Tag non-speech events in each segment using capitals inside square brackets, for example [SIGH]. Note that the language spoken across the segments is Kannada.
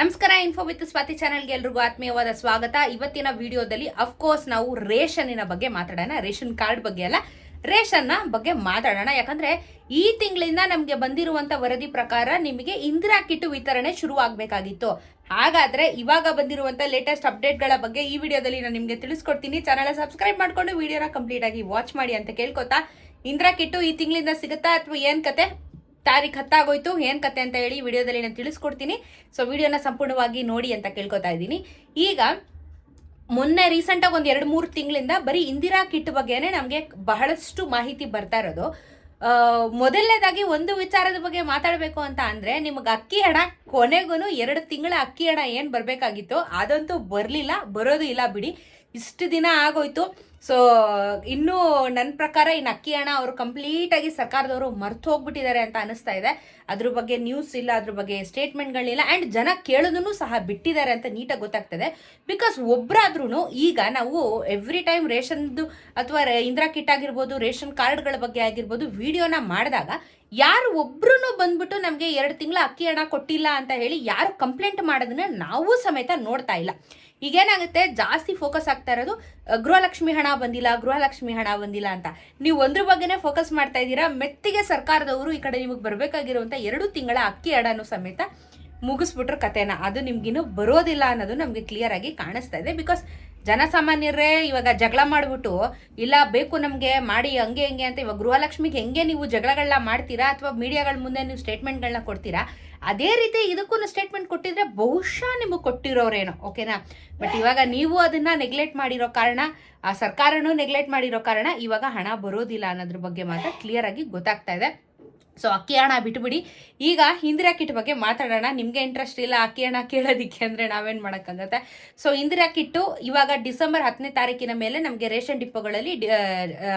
ನಮಸ್ಕಾರ ಇನ್ಫೋ ವಿತ್ ಸ್ವಾತಿ ಚಾನೆಲ್ಗೆ ಎಲ್ರಿಗೂ ಆತ್ಮೀಯವಾದ ಸ್ವಾಗತ. ಇವತ್ತಿನ ವಿಡಿಯೋದಲ್ಲಿ ಅಫ್ಕೋರ್ಸ್ ನಾವು ರೇಷನ್ನಿನ ಬಗ್ಗೆ ಮಾತಾಡೋಣ. ರೇಷನ್ ಕಾರ್ಡ್ ಬಗ್ಗೆ ಅಲ್ಲ, ರೇಷನ್ನ ಬಗ್ಗೆ ಮಾತಾಡೋಣ. ಯಾಕಂದ್ರೆ, ಈ ತಿಂಗಳಿಂದ ನಮಗೆ ಬಂದಿರುವಂತ ವರದಿ ಪ್ರಕಾರ ನಿಮಗೆ ಇಂದಿರಾ ಕಿಟ್ ವಿತರಣೆ ಶುರು ಹಾಗಾದರೆ ಹಾಗಾದ್ರೆ ಇವಾಗ ಬಂದಿರುವಂತ ಲೇಟೆಸ್ಟ್ ಅಪ್ಡೇಟ್ಗಳ ಬಗ್ಗೆ ಈ ವಿಡಿಯೋದಲ್ಲಿ ನಾನು ನಿಮಗೆ ತಿಳಿಸ್ಕೊಡ್ತೀನಿ. ಚಾನಲ್ ಸಬ್ಸ್ಕ್ರೈಬ್ ಮಾಡಿಕೊಂಡು, ವಿಡಿಯೋನ ಕಂಪ್ಲೀಟ್ ಆಗಿ ವಾಚ್ ಮಾಡಿ ಅಂತ ಕೇಳ್ಕೊತಾ, ಇಂದಿರಾ ಕಿಟ್ಟು ಈ ತಿಂಗಳಿಂದ ಸಿಗುತ್ತಾ ಅಥವಾ ಏನ್ ಕತೆ? ತಾರೀಖ್ ಹತ್ತಾಗೋಯ್ತು, ಏನ್ ಕತೆ ಅಂತ ಹೇಳಿ ವಿಡಿಯೋದಲ್ಲಿ ನಾನು ತಿಳಿಸ್ಕೊಡ್ತೀನಿ. ಸೊ ವಿಡಿಯೋನ ಸಂಪೂರ್ಣವಾಗಿ ನೋಡಿ ಅಂತ ಕೇಳ್ಕೊತಾ ಇದ್ದೀನಿ. ಈಗ, ಮೊನ್ನೆ ರೀಸೆಂಟಾಗಿ ಒಂದು ಎರಡು ಮೂರು ತಿಂಗಳಿಂದ ಬರೀ ಇಂದಿರಾ ಕಿಟ್ ಬಗ್ಗೆನೇ ನಮಗೆ ಬಹಳಷ್ಟು ಮಾಹಿತಿ ಬರ್ತಾ ಇರೋದು. ಮೊದಲನೇದಾಗಿ ಒಂದು ವಿಚಾರದ ಬಗ್ಗೆ ಮಾತಾಡಬೇಕು ಅಂತ ಅಂದರೆ, ನಿಮಗೆ ಅಕ್ಕಿ ಹಣ ಕೊನೆಗೂ ಎರಡು ತಿಂಗಳ ಅಕ್ಕಿ ಹಣ ಏನು ಬರಬೇಕಾಗಿತ್ತು, ಅದಂತೂ ಬರಲಿಲ್ಲ, ಬರೋದು ಇಲ್ಲ ಬಿಡಿ. ಇಷ್ಟು ದಿನ ಆಗೋಯ್ತು. ಸೊ ಇನ್ನೂ ನನ್ನ ಪ್ರಕಾರ ಇನ್ನು ಅಕ್ಕಿ ಹಣ ಅವರು ಕಂಪ್ಲೀಟಾಗಿ ಸರ್ಕಾರದವರು ಮರ್ತು ಹೋಗ್ಬಿಟ್ಟಿದ್ದಾರೆ ಅಂತ ಅನಿಸ್ತಾ ಇದೆ. ಅದ್ರ ಬಗ್ಗೆ ನ್ಯೂಸ್ ಇಲ್ಲ, ಅದ್ರ ಬಗ್ಗೆ ಸ್ಟೇಟ್ಮೆಂಟ್ಗಳಿಲ್ಲ ಆ್ಯಂಡ್ ಜನ ಕೇಳೋದನ್ನು ಸಹ ಬಿಟ್ಟಿದ್ದಾರೆ ಅಂತ ನೀಟಾಗಿ ಗೊತ್ತಾಗ್ತದೆ. ಬಿಕಾಸ್ ಒಬ್ಬರಾದ್ರೂ ಈಗ ನಾವು ಎವ್ರಿ ಟೈಮ್ ರೇಷನ್ದು ಅಥವಾ ಇಂದಿರಾ ಕಿಟ್ ಆಗಿರ್ಬೋದು, ರೇಷನ್ ಕಾರ್ಡ್ಗಳ ಬಗ್ಗೆ ಆಗಿರ್ಬೋದು ವಿಡಿಯೋನ ಮಾಡಿದಾಗ ಯಾರು ಒಬ್ರು ಬಂದ್ಬಿಟ್ಟು ನಮಗೆ ಎರಡು ತಿಂಗಳ ಅಕ್ಕಿ ಹಣ ಕೊಟ್ಟಿಲ್ಲ ಅಂತ ಹೇಳಿ ಯಾರು ಕಂಪ್ಲೇಂಟ್ ಮಾಡೋದನ್ನ ನಾವು ಸಮೇತ ನೋಡ್ತಾ ಇಲ್ಲ. ಈಗೇನಾಗುತ್ತೆ? ಜಾಸ್ತಿ ಫೋಕಸ್ ಆಗ್ತಾ ಇರೋದು ಗೃಹಲಕ್ಷ್ಮಿ ಹಣ ಬಂದಿಲ್ಲ, ಗೃಹಲಕ್ಷ್ಮಿ ಹಣ ಬಂದಿಲ್ಲ ಅಂತ. ನೀವು ಒಂದ್ರ ಬಗ್ಗೆನೇ ಫೋಕಸ್ ಮಾಡ್ತಾ ಇದ್ದೀರಾ, ಮೆತ್ತಿಗೆ ಸರ್ಕಾರದವರು ಈ ಕಡೆ ನಿಮಗೆ ಬರಬೇಕಾಗಿರುವಂಥ ಎರಡು ತಿಂಗಳ ಅಕ್ಕಿ ಹಣನೂ ಸಮೇತ ಮುಗಿಸ್ಬಿಟ್ರು ಕಥೆನ ಅದು ನಿಮ್ಗಿನ್ನು ಬರೋದಿಲ್ಲ ಅನ್ನೋದು ನಮಗೆ ಕ್ಲಿಯರ್ ಆಗಿ ಕಾಣಿಸ್ತಾ ಇದೆ. ಬಿಕಾಸ್ ಜನಸಾಮಾನ್ಯರೇ ಇವಾಗ ಜಗಳ ಮಾಡ್ಬಿಟ್ಟು, ಇಲ್ಲ, ಬೇಕು ನಮಗೆ, ಮಾಡಿ, ಹಂಗೆ ಹಂಗೆ ಅಂತ ಇವಾಗ ಗೃಹಲಕ್ಷ್ಮಿಗೆ ಹೆಂಗೆ ನೀವು ಜಗಳಗಳನ್ನ ಮಾಡ್ತೀರಾ ಅಥವಾ ಮೀಡಿಯಾಗಳ ಮುಂದೆ ನೀವು ಸ್ಟೇಟ್ಮೆಂಟ್ಗಳನ್ನ ಕೊಡ್ತೀರಾ? ಅದೇ ರೀತಿ ಇದಕ್ಕೂ ಸ್ಟೇಟ್ಮೆಂಟ್ ಕೊಟ್ಟಿದ್ರೆ ಬಹುಶಃ ನಿಮಗೆ ಕೊಟ್ಟಿರೋರೇನೋ ಓಕೆನಾ ಬಟ್ ಇವಾಗ ನೀವು ಅದನ್ನ ನೆಗ್ಲೆಕ್ಟ್ ಮಾಡಿರೋ ಕಾರಣ, ಆ ಸರ್ಕಾರನೂ ನೆಗ್ಲೆಕ್ಟ್ ಮಾಡಿರೋ ಕಾರಣ ಇವಾಗ ಹಣ ಬರೋದಿಲ್ಲ ಅನ್ನೋದ್ರ ಬಗ್ಗೆ ಮಾತ್ರ ಕ್ಲಿಯರ್ ಆಗಿ ಗೊತ್ತಾಗ್ತಾ ಇದೆ. ಸೊ ಅಕ್ಕಿ ಹಣ ಬಿಟ್ಬಿಡಿ. ಈಗ ಇಂದಿರಾ ಕಿಟ್ ಬಗ್ಗೆ ಮಾತಾಡೋಣ. ನಿಮಗೆ ಇಂಟ್ರೆಸ್ಟ್ ಇಲ್ಲ ಅಕ್ಕಿ ಹಣ ಕೇಳೋದಿಕ್ಕೆ ಅಂದರೆ ನಾವೇನು ಮಾಡೋಕ್ಕಾಗತ್ತೆ ಸೊ ಇಂದಿರಾ ಕಿಟ್ಟು ಇವಾಗ ಡಿಸೆಂಬರ್ ಹತ್ತನೇ ತಾರೀಕಿನ ಮೇಲೆ ನಮಗೆ ರೇಷನ್ ಡಿಪೋಗಳಲ್ಲಿ ಡಿ- ಆ,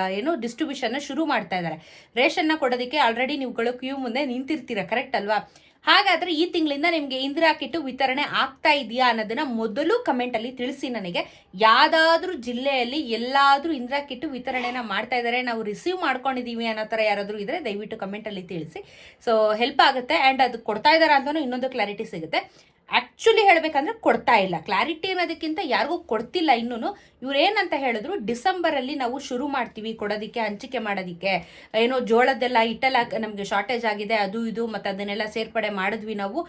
ಆ, ಏನು ಡಿಸ್ಟ್ರಿಬ್ಯೂಷನ್ನ ಶುರು ಮಾಡ್ತಾ ಇದ್ದಾರೆ. ರೇಷನ್ನ ಕೊಡೋದಕ್ಕೆ ಆಲ್ರೆಡಿ ನೀವುಗಳು ಕ್ಯೂ ಮುಂದೆ ನಿಂತಿರ್ತೀರ ಕರೆಕ್ಟ್ ಅಲ್ವಾ? ಹಾಗಾದ್ರೆ ಈ ತಿಂಗಳಿಂದ ನಿಮಗೆ ಇಂದಿರಾ ಕಿಟ್ಟು ವಿತರಣೆ ಆಗ್ತಾ ಇದೆಯಾ ಅನ್ನೋದನ್ನ ಮೊದಲು ಕಮೆಂಟ್ ಅಲ್ಲಿ ತಿಳಿಸಿ ನನಗೆ. ಯಾವ್ದಾದ್ರೂ ಜಿಲ್ಲೆಯಲ್ಲಿ ಎಲ್ಲಾದ್ರೂ ಇಂದಿರಾ ಕಿಟ್ಟು ವಿತರಣೆನ ಮಾಡ್ತಾ ಇದ್ದಾರೆ ನಾವು ರಿಸೀವ್ ಮಾಡ್ಕೊಂಡಿದೀವಿ ಅನ್ನೋ ಥರ ಯಾರಾದ್ರೂ ಇದ್ರೆ ದಯವಿಟ್ಟು ಕಮೆಂಟ್ ಅಲ್ಲಿ ತಿಳಿಸಿ. ಸೊ ಹೆಲ್ಪ್ ಆಗುತ್ತೆ ಅಂಡ್ ಅದು ಕೊಡ್ತಾ ಇದಾರ ಅಂತಲೂ ಇನ್ನೊಂದು ಕ್ಲಾರಿಟಿ ಸಿಗುತ್ತೆ. ಆಕ್ಚುಲಿ ಹೇಳಬೇಕಂದ್ರೆ ಕೊಡ್ತಾ ಇಲ್ಲ. ಕ್ಲಾರಿಟಿ ಅನ್ನೋದಕ್ಕಿಂತ ಯಾರಿಗೂ ಕೊಡ್ತಿಲ್ಲ ಇನ್ನೂ ಇವ್ರು ಏನಂತ ಹೇಳಿದ್ರು ಡಿಸೆಂಬರ್ ಅಲ್ಲಿ ನಾವು ಶುರು ಮಾಡ್ತೀವಿ ಕೊಡೋದಕ್ಕೆ, ಹಂಚಿಕೆ ಮಾಡೋದಕ್ಕೆ. ಏನೋ ಜೋಳದ್ದೆಲ್ಲ ಹಿಟ್ಟೆಲ್ಲ ನಮಗೆ ಶಾರ್ಟೇಜ್ ಆಗಿದೆ, ಅದು ಇದು, ಮತ್ತು ಅದನ್ನೆಲ್ಲ ಸೇರ್ಪಡೆ ಮಾಡಿದ್ವಿ ನಾವು.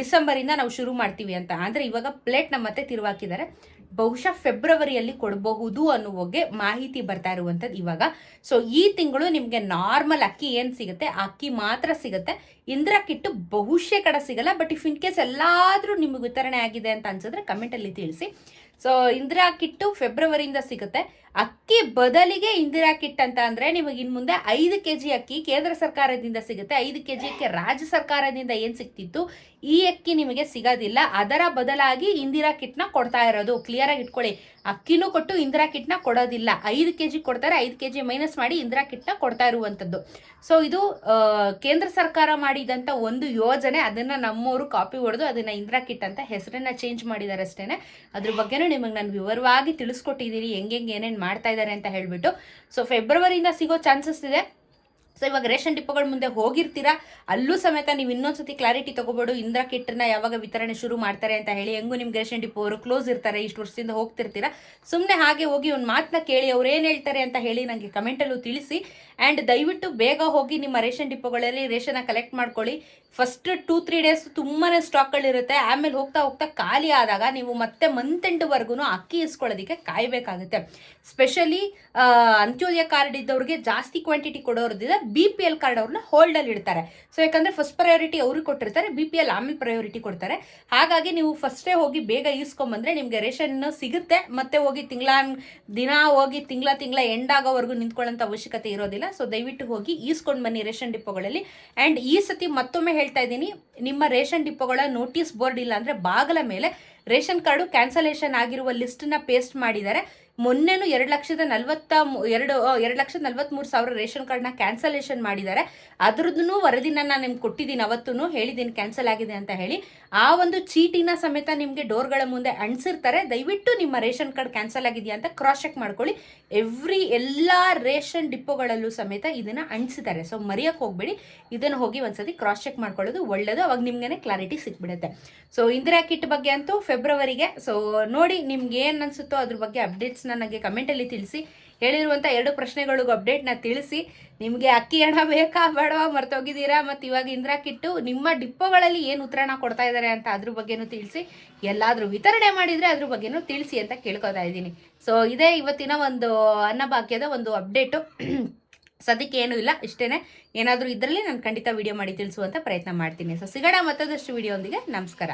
ಡಿಸೆಂಬರಿಂದ ನಾವು ಶುರು ಮಾಡ್ತೀವಿ ಅಂತ. ಅಂದರೆ ಇವಾಗ ಪ್ಲೇಟ್ನ ಮತ್ತೆ ತಿರುವಾಕಿದ್ದಾರೆ. ಬಹುಶಃ ಫೆಬ್ರವರಿಯಲ್ಲಿ ಕೊಡಬಹುದು ಅನ್ನೋ ಬಗ್ಗೆ ಮಾಹಿತಿ ಬರ್ತಾ ಇರುವಂಥದ್ದು ಇವಾಗ. ಸೊ ಈ ತಿಂಗಳು ನಿಮಗೆ ನಾರ್ಮಲ್ ಅಕ್ಕಿ ಏನು ಸಿಗುತ್ತೆ? ಅಕ್ಕಿ ಮಾತ್ರ ಸಿಗುತ್ತೆ. ಇಂದಿರಾ ಕಿಟ್ಟು ಬಹುಶಃ ಕಡೆ ಸಿಗಲ್ಲ. ಬಟ್ ಇಫ್ ಇನ್ ಕೇಸ್ ಎಲ್ಲಾದರೂ ನಿಮಗೆ ವಿತರಣೆ ಆಗಿದೆ ಅಂತ ಅನ್ಸಿದ್ರೆ ಕಮೆಂಟಲ್ಲಿ ತಿಳಿಸಿ. ಸೊ ಇಂದಿರಾ ಕಿಟ್ಟು ಫೆಬ್ರವರಿಯಿಂದ ಸಿಗುತ್ತೆ. ಅಕ್ಕಿ ಬದಲಿಗೆ ಇಂದಿರಾ ಕಿಟ್ ಅಂತ ಅಂದ್ರೆ ನಿಮಗೆ ಇನ್ನು ಮುಂದೆ ಐದು ಕೆ ಜಿ ಅಕ್ಕಿ ಕೇಂದ್ರ ಸರ್ಕಾರದಿಂದ ಸಿಗುತ್ತೆ. ಐದು ಕೆ ಜಿ ಅಕ್ಕಿ ರಾಜ್ಯ ಸರ್ಕಾರದಿಂದ ಏನು ಸಿಗ್ತಿತ್ತು? ಈ ಅಕ್ಕಿ ನಿಮಗೆ ಸಿಗೋದಿಲ್ಲ. ಅದರ ಬದಲಾಗಿ ಇಂದಿರಾ ಕಿಟ್ನ ಕೊಡ್ತಾ ಇರೋದು. ಕ್ಲಿಯರ್ ಆಗಿ ಇಟ್ಕೊಳ್ಳಿ. ಅಕ್ಕಿನೂ ಕೊಟ್ಟು ಇಂದಿರಾ ಕಿಟ್ನ ಕೊಡೋದಿಲ್ಲ. ಐದು ಕೆ ಜಿ ಕೊಡ್ತಾರೆ. ಐದು ಕೆ ಜಿ ಮೈನಸ್ ಮಾಡಿ ಇಂದಿರಾ ಕಿಟ್ನ ಕೊಡ್ತಾ ಇರುವಂಥದ್ದು. ಸೊ ಇದು ಕೇಂದ್ರ ಸರ್ಕಾರ ಮಾಡಿದಂಥ ಒಂದು ಯೋಜನೆ. ಅದನ್ನ ನಮ್ಮವರು ಕಾಪಿ ಹೊಡೆದು ಅದನ್ನ ಇಂದಿರಾ ಕಿಟ್ ಅಂತ ಹೆಸರನ್ನ ಚೇಂಜ್ ಮಾಡಿದ್ದಾರೆ ಅಷ್ಟೇನೆ ಅದ್ರ ಬಗ್ಗೆನೂ ನಿಮಗೆ ನಾನು ವಿವರವಾಗಿ ತಿಳಿಸ್ಕೊಟ್ಟಿದ್ದೀನಿ. ಹೆಂಗೆಂಗೆ ಹೆಂಗೆ ಏನೇನು ಮಾಡ್ತಾ ಇದ್ದಾರೆ ಅಂತ ಹೇಳ್ಬಿಟ್ಟು. ಸೊ ಫೆಬ್ರವರಿಯಿಂದ ಸಿಗೋ ಚಾನ್ಸಸ್ ಇದೆ. ಸೊ ಇವಾಗ ರೇಷನ್ ಡಿಪೋಗಳ ಮುಂದೆ ಹೋಗಿರ್ತೀರಾ? ಅಲ್ಲೂ ಸಮೇತ ನೀವು ಇನ್ನೊಂದ್ಸತಿ ಕ್ಲಾರಿಟಿ ತಗೋಬೇಡು. ಇಂದ್ರ ಕಿಟ್ನ ಯಾವಾಗ ವಿತರಣೆ ಶುರು ಮಾಡ್ತಾರೆ ಅಂತ ಹೇಳಿ ಹೆಂಗೂ ನಿಮ್ಗೆ ರೇಷನ್ ಡಿಪೋ ಅವರು ಕ್ಲೋಸ್ ಇರ್ತಾರೆ, ಇಷ್ಟು ವರ್ಷದಿಂದ ಹೋಗ್ತಿರ್ತೀರಾ? ಸುಮ್ಮನೆ ಹಾಗೆ ಹೋಗಿ ಒಂದು ಮಾತನ್ನ ಕೇಳಿ ಅವ್ರು ಏನು ಹೇಳ್ತಾರೆ ಅಂತ ಹೇಳಿ ನನಗೆ ಕಮೆಂಟಲ್ಲೂ ತಿಳಿಸಿ. ಆ್ಯಂಡ್ ದಯವಿಟ್ಟು ಬೇಗ ಹೋಗಿ ನಿಮ್ಮ ರೇಷನ್ ಡಿಪೋಗಳಲ್ಲಿ ರೇಷನ್ನ ಕಲೆಕ್ಟ್ ಮಾಡ್ಕೊಳ್ಳಿ. ಫಸ್ಟ್ ಟೂ ತ್ರೀ ಡೇಸ್ ತುಂಬಾ ಸ್ಟಾಕ್ಗಳಿರುತ್ತೆ ಆಮೇಲೆ ಹೋಗ್ತಾ ಹೋಗ್ತಾ ಖಾಲಿ ಆದಾಗ ನೀವು ಮತ್ತೆ ಮಂತ್ ಅಕ್ಕಿ ಇಸ್ಕೊಳ್ಳೋದಕ್ಕೆ ಕಾಯಬೇಕಾಗುತ್ತೆ. ಸ್ಪೆಷಲಿ ಅಂತ್ಯೋದಯ ಕಾರ್ಡ್ ಇದ್ದವ್ರಿಗೆ ಜಾಸ್ತಿ ಕ್ವಾಂಟಿಟಿ ಕೊಡೋರ್ದಿದೆ. ಬಿ ಪಿ ಎಲ್ ಕಾರ್ಡ್ ಅವ್ರನ್ನ ಹೋಲ್ಡಲ್ಲಿ ಇಡ್ತಾರೆ. ಸೊ ಯಾಕಂದ್ರೆ ಫಸ್ಟ್ ಪ್ರಯಾರಿಟಿ ಅವ್ರಿಗೆ ಕೊಟ್ಟಿರ್ತಾರೆ ಬಿ ಪಿ ಎಲ್ ಆಮೇಲೆ ಪ್ರಯಾರಿಟಿ ಕೊಡ್ತಾರೆ. ಹಾಗಾಗಿ ನೀವು ಫಸ್ಟೇ ಹೋಗಿ ಬೇಗ ಈಸ್ಕೊಂಬಂದ್ರೆ ನಿಮಗೆ ರೇಷನ್ ಸಿಗುತ್ತೆ. ಮತ್ತೆ ಹೋಗಿ ತಿಂಗಳ ದಿನ, ಹೋಗಿ ತಿಂಗಳ ತಿಂಗಳ ಎಂಡ್ ಆಗೋವರೆಗೂ ನಿಂತ್ಕೊಳ್ಳೋಂಥ ಅವಶ್ಯಕತೆ ಇರೋದಿಲ್ಲ. ಸೊ ದಯವಿಟ್ಟು ಹೋಗಿ ಈಸ್ಕೊಂಡು ಬನ್ನಿ ರೇಷನ್ ಡಿಪೋಗಳಲ್ಲಿ. ಆ್ಯಂಡ್ ಈ ಸತಿ ಮತ್ತೊಮ್ಮೆ ಹೇಳ್ತಾ ಇದ್ದೀನಿ, ನಿಮ್ಮ ರೇಷನ್ ಡಿಪೋಗಳ ನೋಟಿಸ್ ಬೋರ್ಡ್ ಇಲ್ಲ ಅಂದರೆ ಬಾಗಲ ಮೇಲೆ ರೇಷನ್ ಕಾರ್ಡು ಕ್ಯಾನ್ಸಲೇಷನ್ ಆಗಿರುವ ಲಿಸ್ಟನ್ನ ಪೇಸ್ಟ್ ಮಾಡಿದ್ದಾರೆ. ಮೊನ್ನೆನೂ ಎರಡು ಲಕ್ಷದ ನಲ್ವತ್ತ ಎರಡು ಎರಡು ಲಕ್ಷದ ನಲವತ್ತ್ಮೂರು ಸಾವಿರ ರೇಷನ್ ಕಾರ್ಡ್ನ ಕ್ಯಾನ್ಸಲೇಷನ್ ಮಾಡಿದ್ದಾರೆ. ಅದ್ರದ್ದು ವರದಿನ ನಾನು ನಿಮ್ಗೆ ಕೊಟ್ಟಿದ್ದೀನಿ ಅವತ್ತೂ ಹೇಳಿದ್ದೀನಿ, ಕ್ಯಾನ್ಸಲ್ ಆಗಿದೆ ಅಂತ ಹೇಳಿ. ಆ ಒಂದು ಚೀಟಿನ ಸಮೇತ ನಿಮಗೆ ಡೋರ್ಗಳ ಮುಂದೆ ಅಂಟಿಸಿರ್ತಾರೆ ದಯವಿಟ್ಟು ನಿಮ್ಮ ರೇಷನ್ ಕಾರ್ಡ್ ಕ್ಯಾನ್ಸಲ್ ಆಗಿದೆಯಾ ಅಂತ ಕ್ರಾಸ್ ಚೆಕ್ ಮಾಡ್ಕೊಳ್ಳಿ. ಎವ್ರಿ ಎಲ್ಲ ರೇಷನ್ ಡಿಪೋಗಳಲ್ಲೂ ಸಮೇತ ಇದನ್ನ ಅಂಟಿಸಿದ್ದಾರೆ ಸೊ ಮರೆಯಕ್ಕೆ ಹೋಗಬೇಡಿ. ಇದನ್ನು ಹೋಗಿ ಒಂದ್ಸತಿ ಕ್ರಾಸ್ ಚೆಕ್ ಮಾಡ್ಕೊಳ್ಳೋದು ಒಳ್ಳೇದು. ಅವಾಗ ನಿಮ್ಗೆ ಕ್ಲಾರಿಟಿ ಸಿಕ್ಬಿಡುತ್ತೆ. ಸೊ ಇಂದಿರಾ ಕಿಟ್ ಬಗ್ಗೆ ಅಂತೂ ಫೆಬ್ರವರಿಗೆ, ಸೊ ನೋಡಿ ನಿಮ್ಗೆ ಏನು ಅನ್ಸುತ್ತೋ ಅದ್ರ ಬಗ್ಗೆ ಅಪ್ಡೇಟ್ಸ್ನ ನನಗೆ ಕಮೆಂಟಲ್ಲಿ ತಿಳಿಸಿ. ಹೇಳಿರುವಂಥ ಎರಡು ಪ್ರಶ್ನೆಗಳಿಗೂ ಅಪ್ಡೇಟ್ನ ತಿಳಿಸಿ. ನಿಮಗೆ ಅಕ್ಕಿ ಹಣ ಬೇಕಾ, ಬೇಡವಾ, ಮರ್ತೋಗಿದ್ದೀರಾ, ಮತ್ತು ಇವಾಗ ಇಂದಿರಾ ಕಿಟ್ಟು ನಿಮ್ಮ ಡಿಪ್ಪೋಗಳಲ್ಲಿ ಏನು ಉತ್ತರಣ ಕೊಡ್ತಾ ಇದ್ದಾರೆ ಅಂತ ಅದ್ರ ಬಗ್ಗೆನೂ ತಿಳಿಸಿ. ಎಲ್ಲಾದರೂ ವಿತರಣೆ ಮಾಡಿದರೆ ಅದ್ರ ಬಗ್ಗೆನೂ ತಿಳಿಸಿ ಅಂತ ಕೇಳ್ಕೊತಾ ಇದ್ದೀನಿ. ಸೊ ಇದೇ ಇವತ್ತಿನ ಒಂದು ಅನ್ನಭಾಗ್ಯದ ಒಂದು ಅಪ್ಡೇಟು. [CLEARS THROAT] ಸದ್ಯಕ್ಕೆ ಏನೂ ಇಲ್ಲ ಇಷ್ಟೇ ಏನಾದರೂ ಇದರಲ್ಲಿ ನಾನು ಖಂಡಿತ ವಿಡಿಯೋ ಮಾಡಿ ತಿಳಿಸುವಂಥ ಪ್ರಯತ್ನ ಮಾಡ್ತೀನಿ. ಸೊ ಸಿಗೋಣ ಮತ್ತದಷ್ಟು ವೀಡಿಯೋ ಒಂದಿಗೆ. ನಮಸ್ಕಾರ.